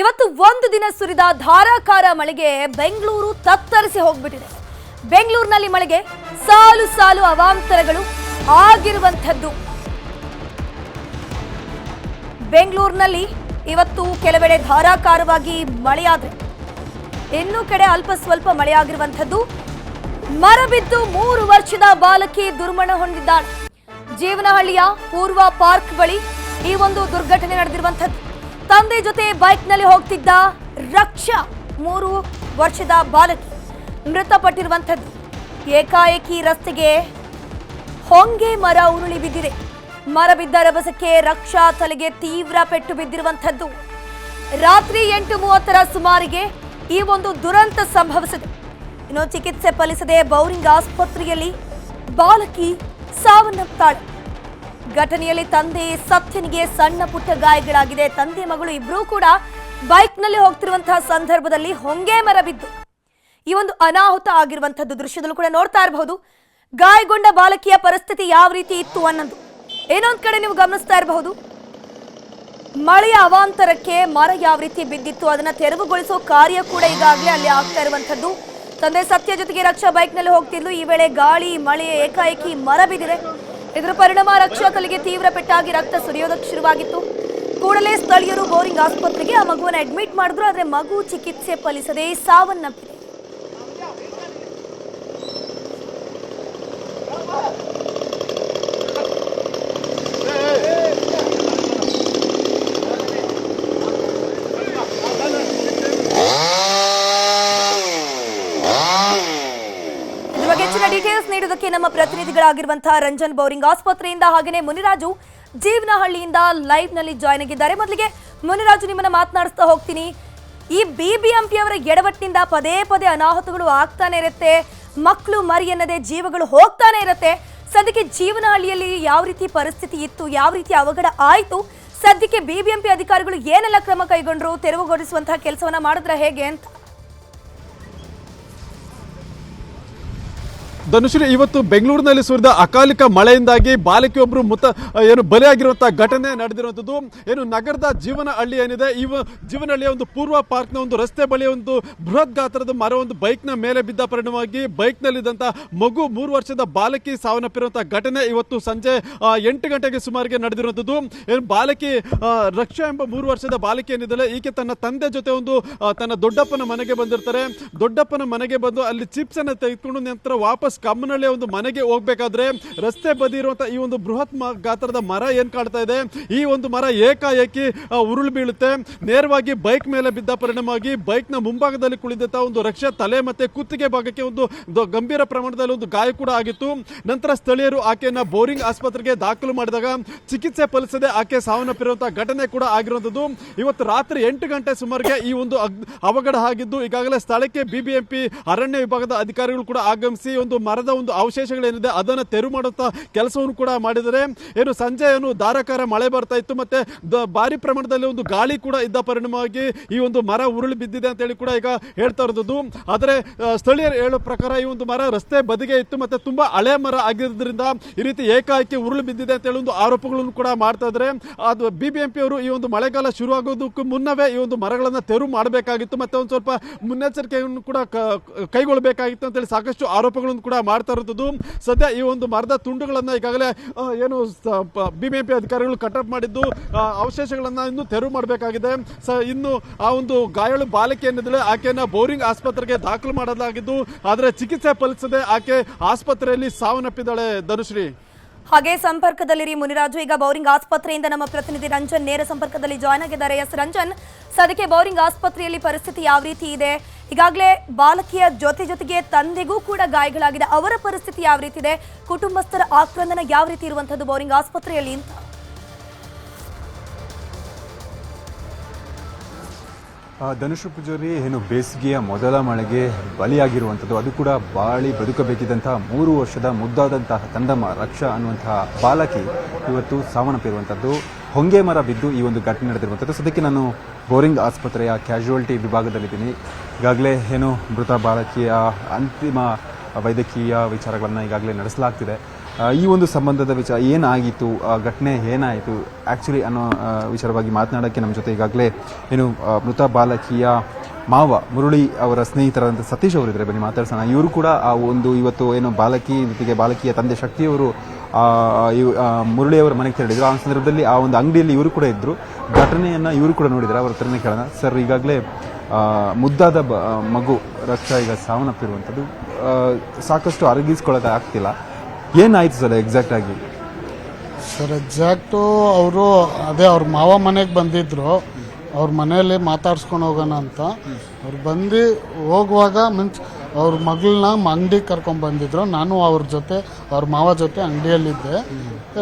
ಇವತ್ತು ಒಂದು ದಿನ ಸುರಿದ ಧಾರಾಕಾರ ಮಳೆಗೆ ಬೆಂಗಳೂರು ತತ್ತರಿಸಿ ಹೋಗ್ಬಿಟ್ಟಿದೆ. ಬೆಂಗಳೂರಿನಲ್ಲಿ ಮಳೆಗೆ ಸಾಲು ಸಾಲು ಅವಾಂತರಗಳು ಆಗಿರುವಂಥದ್ದು. ಬೆಂಗಳೂರಿನಲ್ಲಿ ಇವತ್ತು ಕೆಲವೆಡೆ ಧಾರಾಕಾರವಾಗಿ ಮಳೆಯಾದ್ರೆ ಇನ್ನೂ ಕಡೆ ಅಲ್ಪ ಸ್ವಲ್ಪ ಮಳೆಯಾಗಿರುವಂಥದ್ದು. ಮರ ಬಿದ್ದು ಮೂರು ವರ್ಷದ ಬಾಲಕಿ ದುರ್ಮಣ ಹೊಂದಿದ್ದಾಳೆ. ಜೀವನಹಳ್ಳಿಯ ಪೂರ್ವ ಪಾರ್ಕ್ ಬಳಿ ಈ ಒಂದು ದುರ್ಘಟನೆ ನಡೆದಿರುವಂಥದ್ದು. ತಂದೆ ಜೊತೆ ಬೈಕ್ನಲ್ಲಿ ಹೋಗ್ತಿದ್ದ ರಕ್ಷಾ, ಮೂರು ವರ್ಷದ ಬಾಲಕಿ ಮೃತಪಟ್ಟಿರುವಂಥದ್ದು. ಏಕಾಏಕಿ ರಸ್ತೆಗೆ ಹೊಂಗೆ ಮರ ಉರುಳಿ ಬಿದ್ದಿದೆ. ಮರ ಬಿದ್ದ ರಭಸಕ್ಕೆ ರಕ್ಷಾ ತಲೆಗೆ ತೀವ್ರ ಪೆಟ್ಟು ಬಿದ್ದಿರುವಂಥದ್ದು. ರಾತ್ರಿ ಎಂಟು ಮೂವತ್ತರ ಸುಮಾರಿಗೆ ಈ ಒಂದು ದುರಂತ ಸಂಭವಿಸಿದೆ. ಇನ್ನು ಚಿಕಿತ್ಸೆ ಫಲಿಸದೆ ಬೌರಿಂಗ್ ಆಸ್ಪತ್ರೆಯಲ್ಲಿ ಬಾಲಕಿ ಸಾವನ್ನಪ್ಪಾಳೆ ಘಟನೆಯಲ್ಲಿ ತಂದೆ ಸತ್ಯನಿಗೆ ಸಣ್ಣ ಪುಟ್ಟ ಗಾಯಗಳಾಗಿದೆ. ತಂದೆ ಮಗಳು ಇಬ್ಬರೂ ಕೂಡ ಬೈಕ್ನಲ್ಲಿ ಹೋಗ್ತಿರುವಂತಹ ಸಂದರ್ಭದಲ್ಲಿ ಹೊಂಗೆ ಮರ ಬಿದ್ದು ಈ ಒಂದು ಅನಾಹುತ ಆಗಿರುವಂತಹದ್ದು ದೃಶ್ಯದಲ್ಲೂ ಕೂಡ ನೋಡ್ತಾ ಇರಬಹುದು. ಗಾಯಗೊಂಡ ಬಾಲಕಿಯ ಪರಿಸ್ಥಿತಿ ಯಾವ ರೀತಿ ಇತ್ತು ಅನ್ನೋದು ಏನೊಂದ್ ಕಡೆ ನೀವು ಗಮನಿಸ್ತಾ ಇರಬಹುದು. ಮಳೆಯ ಅವಾಂತರಕ್ಕೆ ಮರ ಯಾವ ರೀತಿ ಬಿದ್ದಿತ್ತು, ಅದನ್ನ ತೆರವುಗೊಳಿಸೋ ಕಾರ್ಯ ಕೂಡ ಈಗಾಗಲೇ ಅಲ್ಲಿ ಆಗ್ತಾ ಇರುವಂತದ್ದು ತಂದೆ ಸತ್ಯ ಜೊತೆಗೆ ರಕ್ಷಾ ಬೈಕ್ನಲ್ಲಿ ಹೋಗ್ತಿದ್ಲು. ಈ ವೇಳೆ ಗಾಳಿ, ಮಳೆ, ಏಕಾಏಕಿ ಮರ ಬಿದ್ದಿದೆ. ಇದರ ಪರಿಣಾಮ ರಕ್ಷಕಲಿಗೆ ತೀವ್ರ ಪೆಟ್ಟಾಗಿ ರಕ್ತ ಸುರಿಯೋದಕ್ಕೆ ಶುರುವಾಗಿತ್ತು. ಕೂಡಲೇ ಸ್ಥಳೀಯರು ಬೋರಿಂಗ್ ಆಸ್ಪತ್ರೆಗೆ ಆ ಮಗುವನ್ನು ಅಡ್ಮಿಟ್ ಮಾಡಿದ್ರು, ಆದರೆ ಮಗು ಚಿಕಿತ್ಸೆ ಫಲಿಸದೆ ಸಾವನ್ನಪ್ಪಿದೆ ನಮ್ಮ ಪ್ರತಿನಿಧಿಗಳಾಗಿರುವಂತಹ ರಂಜನ್ ಬೌರಿಂಗ್ ಆಸ್ಪತ್ರೆಯಿಂದ ಹಾಗೆಯೇ ಮುನಿರಾಜು ಜೀವನಹಳ್ಳಿಯಿಂದ ಲೈವ್ನಲ್ಲಿ ಜಾಯ್ನ್ ಆಗಿದ್ದಾರೆ. ಮೊದಲಿಗೆ ಮುನಿರಾಜು, ನಿಮ್ಮನ್ನ ಮಾತನಾಡಿಸ್ತಾ ಹೋಗ್ತೀನಿ. ಈ ಬಿಬಿಎಂಪಿ ಅವರ ಎಡವಟ್ಟಿನಿಂದ ಪದೇ ಪದೇ ಅನಾಹುತಗಳು ಆಗ್ತಾನೆ ಇರುತ್ತೆ. ಮಕ್ಕಳು ಮರಿ ಎನ್ನದೇ ಜೀವಗಳು ಹೋಗ್ತಾನೆ ಇರುತ್ತೆ. ಸದ್ಯಕ್ಕೆ ಜೀವನಹಳ್ಳಿಯಲ್ಲಿ ಯಾವ ರೀತಿ ಪರಿಸ್ಥಿತಿ ಇತ್ತು, ಯಾವ ರೀತಿ ಅವಘಡ ಆಯಿತು, ಸದ್ಯಕ್ಕೆ ಬಿಬಿಎಂಪಿ ಅಧಿಕಾರಿಗಳು ಏನೆಲ್ಲ ಕ್ರಮ ಕೈಗೊಂಡ್ರು, ತೆರವುಗೊಳಿಸುವಂತಹ ಕೆಲಸವನ್ನ ಮಾಡಿದ್ರೆ ಹೇಗೆ ಅಂತ ಧನುಶ್ರೀ ಇವತ್ತು ಬೆಂಗಳೂರಿನಲ್ಲಿ ಸುರಿದ ಅಕಾಲಿಕ ಮಳೆಯಿಂದಾಗಿ ಬಾಲಕಿಯೊಬ್ಬರು ಮೃತ ಏನು ಬಲಿಯಾಗಿರುವಂತಹ ಘಟನೆ ನಡೆದಿರುವಂಥದ್ದು. ಏನು ನಗರದ ಜೀವನಹಳ್ಳಿ ಏನಿದೆ, ಈ ಜೀವನಹಳ್ಳಿಯ ಜೀವನ ಹಳ್ಳಿಯ ಒಂದು ಪೂರ್ವ ಪಾರ್ಕ್ನ ಒಂದು ರಸ್ತೆ ಬಳಿಯ ಒಂದು ಬೃಹತ್ ಗಾತ್ರದ ಮರ ಒಂದು ಬೈಕ್ನ ಮೇಲೆ ಬಿದ್ದ ಪರಿಣಾಮವಾಗಿ ಬೈಕ್ನಲ್ಲಿದ್ದಂಥ ಮಗು ಮೂರು ವರ್ಷದ ಬಾಲಕಿ ಸಾವನ್ನಪ್ಪಿರುವಂತಹ ಘಟನೆ ಇವತ್ತು ಸಂಜೆ ಎಂಟು ಗಂಟೆಗೆ ಸುಮಾರಿಗೆ ನಡೆದಿರುವಂಥದ್ದು. ಏನು ಬಾಲಕಿ ರಕ್ಷಾ ಎಂಬ ಮೂರು ವರ್ಷದ ಬಾಲಕಿ ಏನಿದೆಯಲ್ಲ ಈಕೆ ತನ್ನ ತಂದೆ ಜೊತೆ ಒಂದು ತನ್ನ ದೊಡ್ಡಪ್ಪನ ಮನೆಗೆ ಬಂದಿರ್ತಾರೆ. ದೊಡ್ಡಪ್ಪನ ಮನೆಗೆ ಬಂದು ಅಲ್ಲಿ ಚಿಪ್ಸ್ ಅನ್ನು ತೆಗೆದುಕೊಂಡು ನಂತರ ವಾಪಸ್ ಕಮ್ಮನಹಳ್ಳಿಯ ಒಂದು ಮನೆಗೆ ಹೋಗ್ಬೇಕಾದ್ರೆ ರಸ್ತೆ ಬದಿ ಇರುವಂತಹ ಈ ಒಂದು ಬೃಹತ್ ಗಾತ್ರದ ಮರ ಏನ್ ಕಾಣ್ತಾ ಇದೆ? ಈ ಒಂದು ಮರ ಏಕಾಏಕಿ ಉರುಳು ಬೀಳುತ್ತೆ. ನೇರವಾಗಿ ಬೈಕ್ ಮೇಲೆ ಬಿದ್ದ ಪರಿಣಾಮವಾಗಿ ಬೈಕ್ನ ಮುಂಭಾಗದಲ್ಲಿ ಕುಳಿದಂತಹ ಒಂದು ರಕ್ಷಾ ತಲೆ ಮತ್ತೆ ಕುತ್ತಿಗೆ ಭಾಗಕ್ಕೆ ಒಂದು ಗಂಭೀರ ಪ್ರಮಾಣದಲ್ಲಿ ಒಂದು ಗಾಯ ಕೂಡ ಆಗಿತ್ತು. ನಂತರ ಸ್ಥಳೀಯರು ಆಕೆಯನ್ನ ಬೋರಿಂಗ್ ಆಸ್ಪತ್ರೆಗೆ ದಾಖಲು ಮಾಡಿದಾಗ ಚಿಕಿತ್ಸೆ ಫಲಿಸದೆ ಆಕೆ ಸಾವನ್ನಪ್ಪಿರುವಂತಹ ಘಟನೆ ಕೂಡ ಆಗಿರುವಂತದ್ದು ಇವತ್ತು ರಾತ್ರಿ ಎಂಟು ಗಂಟೆ ಸುಮಾರಿಗೆ ಈ ಒಂದು ಅವಘಡ ಆಗಿದ್ದು, ಈಗಾಗಲೇ ಸ್ಥಳಕ್ಕೆ ಬಿಬಿಎಂಪಿ ಅರಣ್ಯ ವಿಭಾಗದ ಅಧಿಕಾರಿಗಳು ಕೂಡ ಆಗಮಿಸಿ ಒಂದು ಮರದ ಒಂದು ಅವಶೇಷಗಳೇನಿದೆ, ಅದನ್ನು ತೆರವು ಮಾಡುವಂತ ಕೆಲಸವನ್ನು ಕೂಡ ಮಾಡಿದರೆ. ಏನು ಸಂಜೆ ಏನು ಧಾರಾಕಾರ ಮಳೆ ಬರ್ತಾ ಇತ್ತು, ಮತ್ತೆ ಭಾರಿ ಪ್ರಮಾಣದಲ್ಲಿ ಒಂದು ಗಾಳಿ ಕೂಡ ಇದ್ದ ಪರಿಣಾಮವಾಗಿ ಈ ಒಂದು ಮರ ಉರುಳು ಬಿದ್ದಿದೆ ಅಂತ ಹೇಳಿ ಕೂಡ ಈಗ ಹೇಳ್ತಾ ಇರೋದು. ಆದರೆ ಸ್ಥಳೀಯರು ಹೇಳೋ ಪ್ರಕಾರ ಈ ಒಂದು ಮರ ರಸ್ತೆ ಬದಿಗೆ ಇತ್ತು, ಮತ್ತೆ ತುಂಬಾ ಹಳೆ ಮರ ಆಗಿರೋದ್ರಿಂದ ಈ ರೀತಿ ಏಕಾಏಕಿ ಉರುಳು ಬಿದ್ದಿದೆ ಅಂತ ಹೇಳಿ ಒಂದು ಆರೋಪಗಳನ್ನು ಕೂಡ ಮಾಡ್ತಾ ಇದ್ದಾರೆ. ಅದು ಬಿಬಿಎಂಪಿ ಅವರು ಈ ಒಂದು ಮಳೆಗಾಲ ಶುರುವಾಗೋದಕ್ಕೂ ಮುನ್ನವೇ ಈ ಒಂದು ಮರಗಳನ್ನ ತೆರವು ಮಾಡಬೇಕಾಗಿತ್ತು, ಮತ್ತೆ ಒಂದು ಸ್ವಲ್ಪ ಮುನ್ನೆಚ್ಚರಿಕೆಯನ್ನು ಕೂಡ ಕೈಗೊಳ್ಳಬೇಕಾಗಿತ್ತು ಅಂತೇಳಿ ಸಾಕಷ್ಟು ಆರೋಪಗಳನ್ನು ಕೂಡ ಮಾಡ್ತಾ ಇರೋದು ಸದ್ಯ ಈ ಒಂದು ಮರದ ತುಂಡುಗಳನ್ನು ಈಗಾಗಲೇ ಏನು ಪಿ ಅಧಿಕಾರಿಗಳು ಕಟಪ್ ಮಾಡಿದ್ದು ಅವಶೇಷಗಳನ್ನ ಇನ್ನು ತೆರವು ಮಾಡಬೇಕಾಗಿದೆ. ಸ, ಇನ್ನು ಆ ಒಂದು ಗಾಯಾಳು ಬಾಲಕಿ ಏನಿದ್ರೆ ಆಕೆಯನ್ನ ಬೋರಿಂಗ್ ಆಸ್ಪತ್ರೆಗೆ ದಾಖಲು ಮಾಡಲಾಗಿದ್ದು, ಆದರೆ ಚಿಕಿತ್ಸೆ ಫಲಿಸದೆ ಆಕೆ ಆಸ್ಪತ್ರೆಯಲ್ಲಿ ಸಾವನ್ನಪ್ಪಿದ್ದಾಳೆ ಧನುಶ್ರೀ. ಹಾಗೆ ಸಂಪರ್ಕದಲ್ಲಿರಿ ಮುನಿರಾಜು. ಈಗ ಬೌರಿಂಗ್ ಆಸ್ಪತ್ರೆಯಿಂದ ನಮ್ಮ ಪ್ರತಿನಿಧಿ ರಂಜನ್ ನೇರ ಸಂಪರ್ಕದಲ್ಲಿ ಜಾಯ್ನ್ ಆಗಿದ್ದಾರೆ. ಎಸ್, ರಂಜನ್. ಸದ್ಯಕ್ಕೆ ಬೌರಿಂಗ್ ಆಸ್ಪತ್ರೆಯಲ್ಲಿ ಪರಿಸ್ಥಿತಿ ಯಾವ ರೀತಿ ಇದೆ? ಈಗಾಗಲೇ ಬಾಲಕಿಯ ಜೊತೆ ಜೊತೆಗೆ ತಂದೆಗೂ ಕೂಡ ಗಾಯಗಳಾಗಿದೆ. ಅವರ ಪರಿಸ್ಥಿತಿ ಯಾವ ರೀತಿ ಇದೆ? ಕುಟುಂಬಸ್ಥರ ಆಕ್ರಂದನ ಯಾವ ರೀತಿ ಇರುವಂತದ್ದು ಬೌರಿಂಗ್ ಆಸ್ಪತ್ರೆಯಲ್ಲಿ ಅಂತ? ಧನುಷ್ ಪೂಜಾರಿ, ಏನು ಬೇಸಿಗೆಯ ಮೊದಲ ಮಳೆಗೆ ಬಲಿಯಾಗಿರುವಂಥದ್ದು ಅದು ಕೂಡ ಬಾಳಿ ಬದುಕಬೇಕಿದ್ದಂತಹ ಮೂರು ವರ್ಷದ ಮುದ್ದಾದಂತಹ ತಂದಮ್ಮ ರಕ್ಷಾ ಅನ್ನುವಂತಹ ಬಾಲಕಿ ಇವತ್ತು ಸಾವನ್ನಪ್ಪಿರುವಂಥದ್ದು ಹೊಂಗೆ ಮರ ಬಿದ್ದು ಈ ಒಂದು ಘಟನೆ ನಡೆದಿರುವಂಥದ್ದು. ಸದ್ಯಕ್ಕೆ ನಾನು ಬೋರಿಂಗ್ ಆಸ್ಪತ್ರೆಯ ಕ್ಯಾಶುವಲ್ಟಿ ವಿಭಾಗದಲ್ಲಿದ್ದೀನಿ. ಈಗಾಗಲೇ ಏನು ಮೃತ ಬಾಲಕಿಯ ಅಂತಿಮ ವೈದ್ಯಕೀಯ ವಿಚಾರಗಳನ್ನು ಈಗಾಗಲೇ ನಡೆಸಲಾಗ್ತಿದೆ. ಈ ಒಂದು ಸಂಬಂಧದ ವಿಚಾರ ಏನಾಗಿತ್ತು, ಆ, ಘಟನೆ ಏನಾಯಿತು ಆ್ಯಕ್ಚುಲಿ ಅನ್ನೋ ವಿಚಾರವಾಗಿ ಮಾತನಾಡೋಕ್ಕೆ ನಮ್ಮ ಜೊತೆ ಈಗಾಗಲೇ ಏನು ಮೃತ ಬಾಲಕಿಯ ಮಾವ ಮುರುಳಿ ಅವರ ಸ್ನೇಹಿತರಾದಂಥ ಸತೀಶ್ ಅವರಿದ್ದಾರೆ. ಬನ್ನಿ ಮಾತಾಡ್ಸೋಣ. ಇವರು ಕೂಡ ಆ ಒಂದು ಇವತ್ತು ಏನು ಬಾಲಕಿ ಜೊತೆಗೆ ಬಾಲಕಿಯ ತಂದೆ ಶಕ್ತಿಯವರು ಇವ್- ಮುರಳಿಯವರ ಮನೆಗೆ ತೆರಳಿದ್ರು ಆ ಸಂದರ್ಭದಲ್ಲಿ ಆ ಒಂದು ಅಂಗಡಿಯಲ್ಲಿ ಇವರು ಕೂಡ ಇದ್ದರು ಘಟನೆಯನ್ನು ಇವರು ಕೂಡ ನೋಡಿದ್ರು. ಅವ್ರ ಹತ್ರನೇ ಕೇಳೋಣ. ಸರ್, ಈಗಾಗಲೇ ಮುದ್ದಾದ ಬ- ಮಗು ರಕ್ಷ ಈಗ ಸಾವನ್ನಪ್ಪಿರುವಂಥದ್ದು. ಸಾಕಷ್ಟು ಅರಗಿಸ್ಕೊಳ್ಳೋಕೆ ಆಗ್ತಿಲ್ಲ. ಏನಾಯಿತು ಸರ್ ಎಕ್ಸಾಕ್ಟ್ ಆಗಿ ಸರ್, ಎಕ್ಸಾಕ್ಟು ಅವರು ಅದೇ ಅವ್ರ ಮಾವ ಮನೆಗೆ ಬಂದಿದ್ರು. ಅವ್ರ ಮನೆಯಲ್ಲಿ ಮಾತಾಡ್ಸ್ಕೊಂಡು ಹೋಗೋಣ ಅಂತ. ಅವ್ರು ಬಂದು ಹೋಗುವಾಗ ಮೀನ್ಸ್ ಅವ್ರ ಮಗಳನ್ನ ಅಂಗಡಿಗೆ ಕರ್ಕೊಂಡು ಬಂದಿದ್ರು. ನಾನು ಅವ್ರ ಜೊತೆ, ಅವ್ರ ಮಾವ ಜೊತೆ ಅಂಗಡಿಯಲ್ಲಿದ್ದೆ.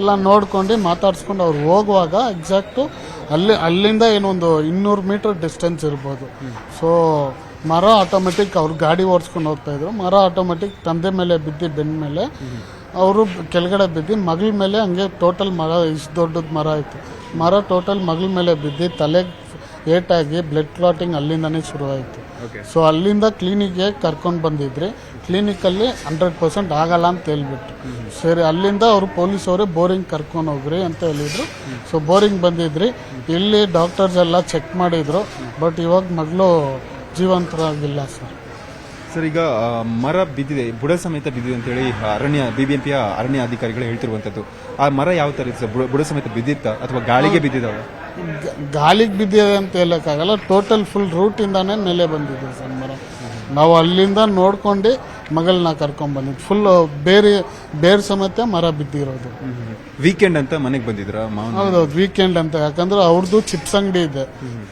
ಎಲ್ಲ ನೋಡ್ಕೊಂಡು ಮಾತಾಡ್ಸ್ಕೊಂಡು ಅವ್ರು ಹೋಗುವಾಗ ಎಕ್ಸಾಕ್ಟು ಅಲ್ಲಿ, ಅಲ್ಲಿಂದ ಏನೊಂದು ಇನ್ನೂರು ಮೀಟರ್ ಡಿಸ್ಟೆನ್ಸ್ ಇರ್ಬೋದು. ಸೊ ಮರ ಆಟೋಮೆಟಿಕ್ ಅವ್ರು ಗಾಡಿ ಓಡಿಸ್ಕೊಂಡು ಹೋಗ್ತಾ ಇದ್ರು. ಮರ ಆಟೋಮೆಟಿಕ್ ತಂದೆ ಮೇಲೆ ಬಿದ್ದು ಬೆನ್ನ ಮೇಲೆ. ಅವರು ಕೆಳಗಡೆ ಬಿದ್ದು, ಮಗಳ ಮೇಲೆ ಹಂಗೆ ಟೋಟಲ್ ಮರ, ಇಷ್ಟು ದೊಡ್ಡದ ಮರ ಇತ್ತು. ಮರ ಟೋಟಲ್ ಮಗಳ ಮೇಲೆ ಬಿದ್ದು, ತಲೆಗೆ ಏಟಾಗಿ ಬ್ಲಡ್ ಕ್ಲಾಟಿಂಗ್ ಅಲ್ಲಿಂದನೇ ಶುರುವಾಯಿತು. ಸೊ ಅಲ್ಲಿಂದ ಕ್ಲಿನಿಕ್ಗೆ ಕರ್ಕೊಂಡು ಬಂದಿದ್ರಿ ಕ್ಲಿನಿಕಲ್ಲಿ ಹಂಡ್ರೆಡ್ ಪರ್ಸೆಂಟ್ ಆಗಲ್ಲ ಅಂತ ಹೇಳ್ಬಿಟ್ಟು. ಸರಿ ಅಲ್ಲಿಂದ ಅವರು ಪೊಲೀಸ್ ಅವರೇ ಬೋರಿಂಗ್ ಕರ್ಕೊಂಡು ಹೋಗ್ರಿ ಅಂತ ಹೇಳಿದ್ರು. ಸೊ ಬೋರಿಂಗ್ ಬಂದಿದ್ರಿ. ಇಲ್ಲಿ ಡಾಕ್ಟರ್ಸ್ ಎಲ್ಲ ಚೆಕ್ ಮಾಡಿದ್ರು. ಬಟ್ ಇವಾಗ ಮಗಳು ಜೀವಂತರಾಗಿಲ್ಲ ಸರ್ ಸರ್ ಈಗ ಮರ ಬಿದ್ದಿದೆ. ಬುಡ ಸಮೇತ ಬಿದ್ದಿದೆ ಅಂತೇಳಿ ಅರಣ್ಯ ಬಿ ಬಿ ಎಂ ಪಿಯ ಅರಣ್ಯ ಅಧಿಕಾರಿಗಳು ಹೇಳ್ತಿರುವಂಥದ್ದು ಆ ಮರ ಯಾವ ಥರ ಇದೆ ಸರ್? ಬುಡ- ಸಮೇತ ಬಿದ್ದಿತ್ತ ಅಥವಾ ಗಾಳಿಗೆ ಬಿದ್ದಿದ್ದಾವೆ? ಗಾಳಿಗೆ ಬಿದ್ದಿದೆ ಅಂತ ಹೇಳೋಕ್ಕಾಗಲ್ಲ ಟೋಟಲ್ ಫುಲ್ ರೂಟಿಂದಾನೇ ನೆಲೆ ಬಂದಿದೆ ಸರ್ ಮರ. ನಾವು ಅಲ್ಲಿಂದ ನೋಡ್ಕೊಂಡು ಮಗಳನ್ನ ಕರ್ಕೊಂಡ್ ಬಂದಿದ್ದು. ಫುಲ್ ಬೇರೆ ಬೇರೆ ಸಮೇತ ಮರ ಬಿದ್ದಿರೋದು. ವೀಕೆಂಡ್ ಅಂತ ಮನೆಗೆ ಬಂದಿದ್ರ ಹೌದೌದು ವೀಕೆಂಡ್ ಅಂತ. ಯಾಕಂದ್ರೆ ಅವ್ರದ್ದು ಚಿಪ್ಸ್ ಅಂಗಡಿ ಇದೆ.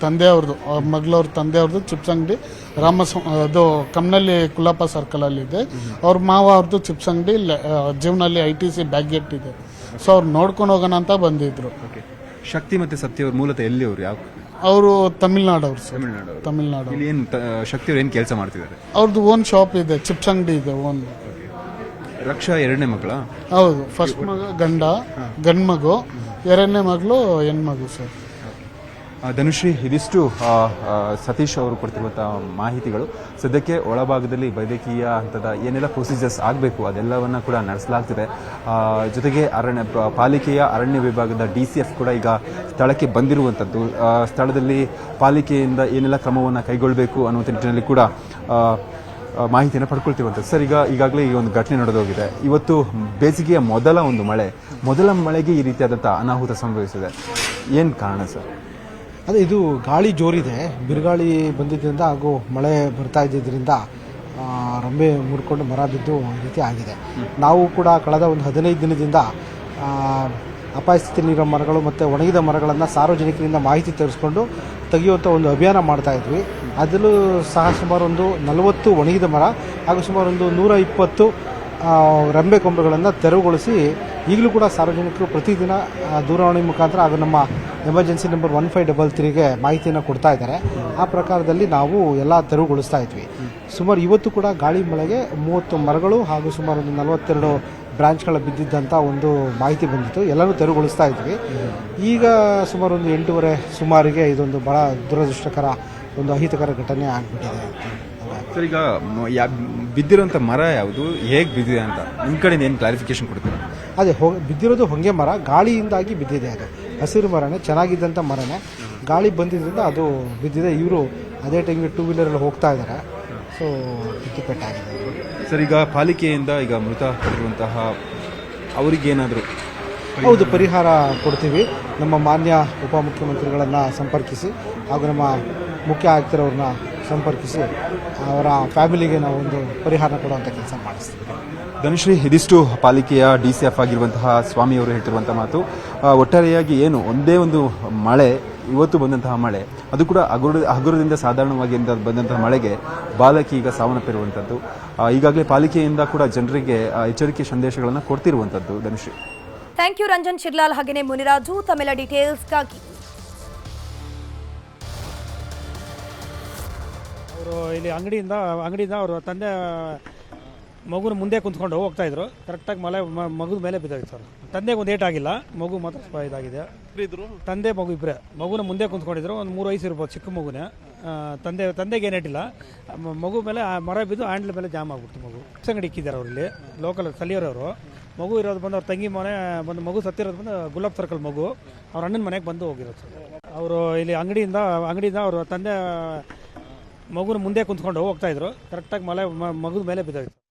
ತಂದೆ ಅವ್ರದ್ದು ಅವ್ರ ಮಗಳವ್ರ ತಂದೆ ಅವ್ರದ್ದು ಚಿಪ್ಸ್ ಅಂಗಡಿ. ರಾಮಸ್ ಅದು ಕಮ್ನಲ್ಲಿ ಕುಲ್ಲಪ್ಪ ಸರ್ಕಲ್ ಅಲ್ಲಿ ಇದೆ. ಅವ್ರ ಮಾವ ಅವ್ರದ್ದು ಚಿಪ್ಸ್ ಅಂಗಡಿ ಜೀವನಲ್ಲಿ ಐ ಟಿ ಸಿ ಬ್ಯಾಗ್ ಇದೆ. ಸೊ ಅವ್ರು ನೋಡ್ಕೊಂಡು ಹೋಗೋಣ ಅಂತ ಬಂದಿದ್ರು. ಶಕ್ತಿ ಮತ್ತೆ ಸತ್ಯ ಅವ್ರ ಮೂಲತಃ ಎಲ್ಲಿ ಅವರು? ಯಾವ ಅವರು ತಮಿಳ್ನಾಡವ್ರು ಸರ್. ತಮಿಳ್ನಾಡು ತಮಿಳ್ನಾಡು. ಇಲ್ಲಿ ಏನು ಶಕ್ತಿ ಅವ್ರು ಏನು ಕೆಲಸ ಮಾಡ್ತಿದ್ದಾರೆ? ಅವ್ರದ್ದು ಓನ್ ಶಾಪ್ ಇದೆ ಚಿಪ್ಸ್ ಅಂಗಡಿ ಇದೆ ಓನ್. ರಕ್ಷಾ ಎರಡನೇ ಮಕ್ಕಳ? ಹೌದು ಫಸ್ಟ್ ಮಗ ಗಂಡ ಗಂಡ್ ಮಗು ಎರಡನೇ ಮಗಳು ಹೆಣ್ಮಗು ಸರ್. ಧನುಶ್ರೀ ಇದಿಷ್ಟು ಸತೀಶ್ ಅವರು ಕೊಡ್ತಿರುವಂಥ ಮಾಹಿತಿಗಳು. ಸದ್ಯಕ್ಕೆ ಒಳಭಾಗದಲ್ಲಿ ವೈದ್ಯಕೀಯ ಹಂತದ ಏನೆಲ್ಲ ಪ್ರೊಸೀಜರ್ಸ್ ಆಗಬೇಕು, ಅದೆಲ್ಲವನ್ನ ಕೂಡ ನಡೆಸಲಾಗ್ತಿದೆ. ಜೊತೆಗೆ ಅರಣ್ಯ ಪಾಲಿಕೆಯ ಅರಣ್ಯ ವಿಭಾಗದ ಡಿ ಸಿ ಎಫ್ ಕೂಡ ಈಗ ಸ್ಥಳಕ್ಕೆ ಬಂದಿರುವಂಥದ್ದು. ಸ್ಥಳದಲ್ಲಿ ಪಾಲಿಕೆಯಿಂದ ಏನೆಲ್ಲ ಕ್ರಮವನ್ನು ಕೈಗೊಳ್ಳಬೇಕು ಅನ್ನುವಂಥ ನಿಟ್ಟಿನಲ್ಲಿ ಕೂಡ ಮಾಹಿತಿಯನ್ನು ಪಡ್ಕೊಳ್ತಿರುವಂಥದ್ದು. ಸರ್, ಈಗ, ಈಗಾಗಲೇ ಈ ಒಂದು ಘಟನೆ ನಡೆದೋಗಿದೆ ಇವತ್ತು ಬೇಸಿಗೆಯ ಮೊದಲ ಒಂದು ಮಳೆ. ಮೊದಲ ಮಳೆಗೆ ಈ ರೀತಿಯಾದಂಥ ಅನಾಹುತ ಸಂಭವಿಸಿದೆ. ಏನು ಕಾರಣ ಸರ್? ಅದೇ ಇದು ಗಾಳಿ ಜೋರಿದೆ. ಬಿರುಗಾಳಿ ಬಂದಿದ್ದರಿಂದ ಹಾಗೂ ಮಳೆ ಬರ್ತಾ ಇದ್ದಿದ್ದರಿಂದ ರಂಬೆ ಮುರ್ಕೊಂಡು ಮರ ಬಿದ್ದು ಈ ರೀತಿ ಆಗಿದೆ. ನಾವು ಕೂಡ ಕಳೆದ ಒಂದು ಹದಿನೈದು ದಿನದಿಂದ ಅಪಾಯ ಸ್ಥಿತಿಯಲ್ಲಿರೋ ಮರಗಳು ಮತ್ತು ಒಣಗಿದ ಮರಗಳನ್ನು ಸಾರ್ವಜನಿಕರಿಂದ ಮಾಹಿತಿ ತರಿಸ್ಕೊಂಡು ತೆಗೆಯುವಂಥ ಒಂದು ಅಭಿಯಾನ ಮಾಡ್ತಾ ಇದ್ವಿ. ಅದರಲ್ಲೂ ಸಹ ಸುಮಾರು ಒಂದು ನಲವತ್ತು ಒಣಗಿದ ಮರ ಹಾಗೂ ಸುಮಾರು ಒಂದು ನೂರ ಇಪ್ಪತ್ತು ರಂಬೆ ಕೊಂಬೆಗಳನ್ನು ತೆರವುಗೊಳಿಸಿ ಈಗಲೂ ಕೂಡ ಸಾರ್ವಜನಿಕರು ಪ್ರತಿದಿನ ದೂರವಾಣಿ ಮುಖಾಂತರ ಹಾಗೂ ನಮ್ಮ emergency number one five double ತ್ರೀಗೆ ಮಾಹಿತಿಯನ್ನು ಕೊಡ್ತಾ ಇದ್ದಾರೆ. ಆ ಪ್ರಕಾರದಲ್ಲಿ ನಾವು ಎಲ್ಲ ತೆರವುಗೊಳಿಸ್ತಾ ಇದ್ವಿ. ಸುಮಾರು ಇವತ್ತು ಕೂಡ ಗಾಳಿ ಮಳೆಗೆ ಮೂವತ್ತು ಮರಗಳು ಹಾಗೂ ಸುಮಾರು ಒಂದು ನಲವತ್ತೆರಡು ಬ್ರಾಂಚ್ಗಳ ಬಿದ್ದಿದ್ದಂಥ ಒಂದು ಮಾಹಿತಿ ಬಂದಿತ್ತು. ಎಲ್ಲರೂ ತೆರವುಗೊಳಿಸ್ತಾ ಇದ್ವಿ. ಈಗ ಸುಮಾರು ಒಂದು ಎಂಟೂವರೆ ಸುಮಾರಿಗೆ ಇದೊಂದು ಬಹಳ ದುರದೃಷ್ಟಕರ ಒಂದು ಅಹಿತಕರ ಘಟನೆ ಆಗಿಬಿಟ್ಟಿದೆ. ಸರ್ ಈಗ ಯಾ- ಬಿದ್ದಿರೋಂಥ ಮರ ಯಾವುದು? ಹೇಗೆ ಬಿದ್ದಿದೆ ಅಂತ? ನಿಮ್ಮ ಕಡೆಯಿಂದ ಏನು ಕ್ಲಾರಿಫಿಕೇಶನ್ ಕೊಡ್ತೀರಾ? ಅದೇ ಹೊ ಬಿದ್ದಿರೋದು ಹೊಂಗೆ ಮರ ಗಾಳಿಯಿಂದಾಗಿ ಬಿದ್ದಿದೆ ಅದು. ಹಸಿರು ಮರನೇ ಚೆನ್ನಾಗಿದ್ದಂಥ ಮರನೇ. ಗಾಳಿ ಬಂದಿದ್ದರಿಂದ ಅದು ಬಿದ್ದಿದೆ. ಇವರು ಅದೇ ಟೈಮ್ಗೆ ಟೂ ವೀಲರಲ್ಲಿ ಹೋಗ್ತಾ ಇದ್ದಾರೆ ಸೊ ಕಿತ್ತುಪೆಟ್ಟಾಗಿದೆ. ಸರ್ ಈಗ ಪಾಲಿಕೆಯಿಂದ ಈಗ ಮೃತ ಪಡೆದಿರುವಂತಹ ಅವರಿಗೇನಾದರೂ ಹೌದು ಪರಿಹಾರ ಕೊಡ್ತೀವಿ. ನಮ್ಮ ಮಾನ್ಯ ಉಪಮುಖ್ಯಮಂತ್ರಿಗಳನ್ನು ಸಂಪರ್ಕಿಸಿ ಹಾಗೂ ನಮ್ಮ ಮುಖ್ಯ ಆಯುಕ್ತರವ್ರನ್ನ ಸಂಪರ್ಕಿಸಿ ಅವರ ಫ್ಯಾಮಿಲಿಗೆ ನಾವು ಒಂದು ಪರಿಹಾರ ಕೊಡುವಂಥ ಕೆಲಸ ಮಾಡಿಸ್ತೀವಿ. ಧನುಶ್ರೀ ಇದಿಷ್ಟು ಪಾಲಿಕೆಯ ಡಿ ಸಿ ಎಫ್ ಆಗಿರುವಂತಹ ಸ್ವಾಮಿ ಅವರು ಹೇಳ್ತಿರುವಂತಹ ಮಾತು. ಒಟ್ಟಾರೆಯಾಗಿ ಏನು ಒಂದೇ ಒಂದು ಮಳೆ ಇವತ್ತು ಬಂದಂತಹ ಮಳೆ ಅದು ಕೂಡ ಹಗುರ ಹಗುರದಿಂದ ಸಾಧಾರಣವಾಗಿ ಬಂದಂತಹ ಮಳೆಗೆ ಬಾಲಕಿ ಈಗ ಸಾವನ್ನಪ್ಪಿರುವಂಥದ್ದು ಈಗಾಗಲೇ ಪಾಲಿಕೆಯಿಂದ ಕೂಡ ಜನರಿಗೆ ಎಚ್ಚರಿಕೆ ಸಂದೇಶಗಳನ್ನು ಕೊಡ್ತಿರುವಂಥದ್ದು ಧನುಶ್ರೀ. ಥ್ಯಾಂಕ್ ಯು ರಂಜನ್ ಶಿರ್ಲಾಲ್ ಹಾಗೆಯೇ ಮುನಿರಾಜು. ತಮಿಳ ಡೀಟೇಲ್ಸ್ಗಾಗಿ ಅವರು ಇಲ್ಲಿ ಅಂಗಡಿಯಿಂದ ಅಂಗಡಿಯಿಂದ ಅವರು ತಂದೆ ಮಗುನ ಮುಂದೆ ಕುಂತ್ಕೊಂಡು ಹೋಗ್ತಾ ಇದ್ರು. ಕರೆಕ್ಟಾಗಿ ಮಳೆ ಮಗು ಮಗುದ ಮೇಲೆ ಬಿದ್ದೋಗಿತ್ತು ಸರ್. ತಂದೆಗೆ ಒಂದು ಏಟ್ ಆಗಿಲ್ಲ ಮಗು ಮಾತ್ರ ಇದಾಗಿದೆ. ತಂದೆ ಮಗು ಇಬ್ಬರೇ ಮಗುನ ಮುಂದೆ ಕುಂತ್ಕೊಂಡಿದ್ರು ಒಂದು ಮೂರು ವಯಸ್ಸು ಇರ್ಬೋದು ಚಿಕ್ಕ ಮಗುನೇ. ತಂದೆ ತಂದೆಗೆ ಏನೇಟಿಲ್ಲ ಮಗು ಮೇಲೆ ಆ ಮರ ಬಿದ್ದು ಹ್ಯಾಂಡ್ಲ್ ಮೇಲೆ ಜಾಮ್ ಆಗ್ಬಿಡ್ತು ಮಗು. ಅಂಗಡಿ ಇಕ್ಕಿದ್ದಾರೆ ಅವರು ಇಲ್ಲಿ ಲೋಕಲ್ ಸ್ಥಳೀಯರವರು ಮಗು ಇರೋದು ಬಂದು ಅವ್ರ ತಂಗಿ ಮನೆ ಬಂದು ಮಗು ಸತ್ತಿರೋದು ಬಂದು ಗುಲಾಬ್ ಸರ್ಕಲ್ ಮಗು. ಅವ್ರ ಅಣ್ಣನ ಮನೆಗೆ ಬಂದು ಹೋಗಿರೋದು ಸರ್. ಅವರು ಇಲ್ಲಿ ಅಂಗಡಿಯಿಂದ ಅಂಗಡಿಯಿಂದ ಅವರು ತಂದೆ ಮಗುನ ಮುಂದೆ ಕುಂತ್ಕೊಂಡು ಹೋಗ್ತಾ ಇದ್ರು. ಕರೆಕ್ಟಾಗಿ ಮಲೆ ಮಗುದ ಮೇಲೆ ಬಿದ್ದೋಯ್ತು.